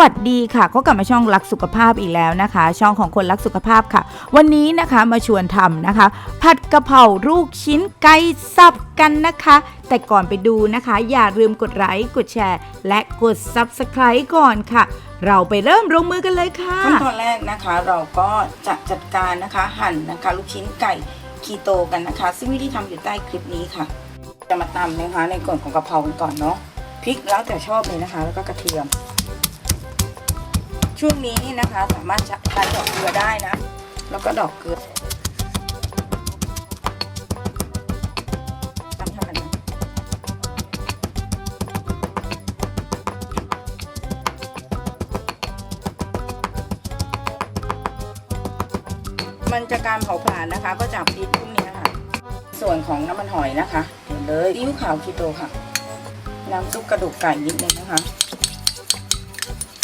วัสดีค่ะก็กลับมาช่องรักสุขภาพอีกแล้วนะคะ ช่องของคนรักสุขภาพค่ะ วันนี้นะคะมาชวนทำนะคะ ผัดกะเพราลูกชิ้นไก่สับกันนะคะ แต่ก่อนไปดูนะคะ อย่าลืมกดไลค์กดแชร์ และกด Subscribe ก่อนค่ะ เราไปเริ่มลงมือกันเลยค่ะขั้นตอนแรกนะคะ เราก็จะจัดการนะคะหั่นนะคะลูกชิ้นไก่คีโตกันนะคะ ซึ่งวิธีทำอยู่ใต้คลิปนี้ค่ะ จะมาตำนะคะในก่อนของกะเพรากันก่อนเนาะพริกแล้วแต่ชอบเลยนะคะ แล้วก็กระเทียม ช่วงนี้นี่นะคะสามารถใช้ดอกเกลือได้นะ แล้วก็ดอกเกลือตำเท่ากันมันจะการเผาผลาญนะคะ ก็จากพริกพวกนี้ค่ะ ส่วนของน้ำมันหอยนะคะเดี๋ยวเลยซีอิ๊วขาวคีโตค่ะ น้ำซุปกระดูกไก่นิดนึงนะคะ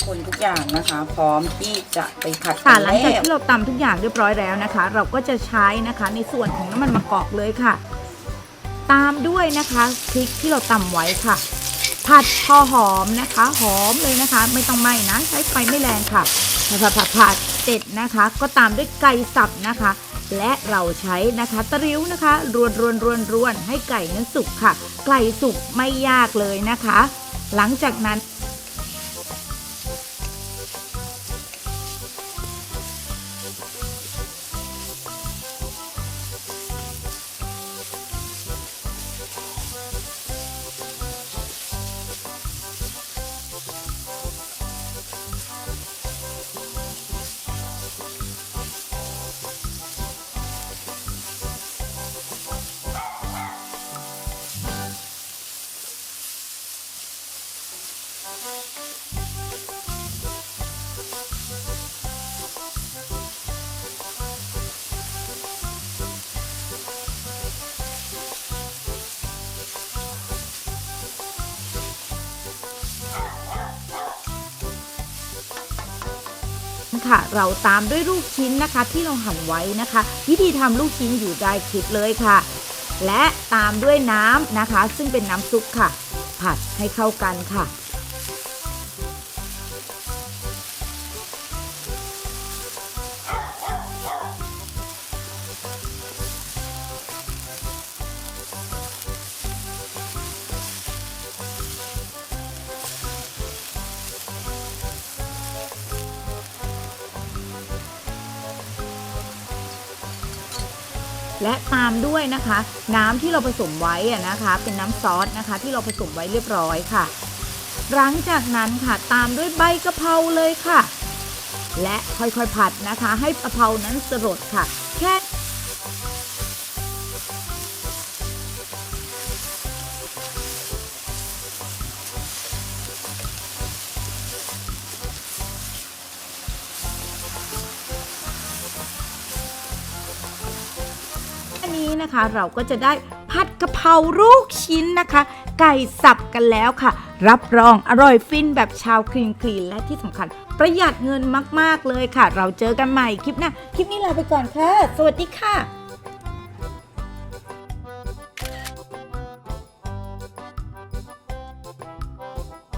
คนทุกอย่างนะคะ พร้อมที่จะไปผัดค่ะหลังจากแล้วที่เราตำทุกอย่างเรียบร้อยแล้วนะคะ เราก็จะใช้นะคะในส่วนของน้ำมันมะกอกเลยค่ะ ตามด้วยนะคะพริกที่เราตำไว้ค่ะ ผัดพอหอมนะคะ หอมเลยนะคะ ไม่ต้องไหม้นะใช้ไฟไม่แรงค่ะผัดผัดผัดผัดเสร็จนะคะ ก็ตามด้วยไก่สับนะคะ และเราใช้นะคะตะริ้วนะคะรวนรวนรวนรวนให้ไก่นั้นสุกค่ะ ไก่สุกไม่ยากเลยนะคะ หลังจากนั้น ค่ะ เราตามด้วยลูกชิ้นนะคะ ที่เราหั่นไว้นะคะ วิธีทำลูกชิ้นอยู่ได้คลิปเลยค่ะ และตามด้วยน้ำนะคะ ซึ่งเป็นน้ำซุปค่ะ ผัดให้เข้ากันค่ะ และตามด้วยนะคะ น้ำที่เราผสมไว้นะคะ เป็นน้ำซอสนะคะ ที่เราผสมไว้เรียบร้อยค่ะ หลังจากนั้นค่ะตามด้วยใบกะเพราเลยค่ะ และค่อยๆผัดนะคะ ให้กะเพรานั้นสลดค่ะ แค่ นี้นะคะ เราก็จะได้ผัดกะเพราลูกชิ้นนะคะ ไก่สับกันแล้วค่ะ รับรองอร่อยฟินแบบชาวคลีนคลีนและที่สำคัญ ประหยัดเงินมาก ๆ เลยค่ะ เราเจอกันใหม่คลิปหน้าคลิปนี้ลาไปก่อนค่ะ สวัสดีค่ะ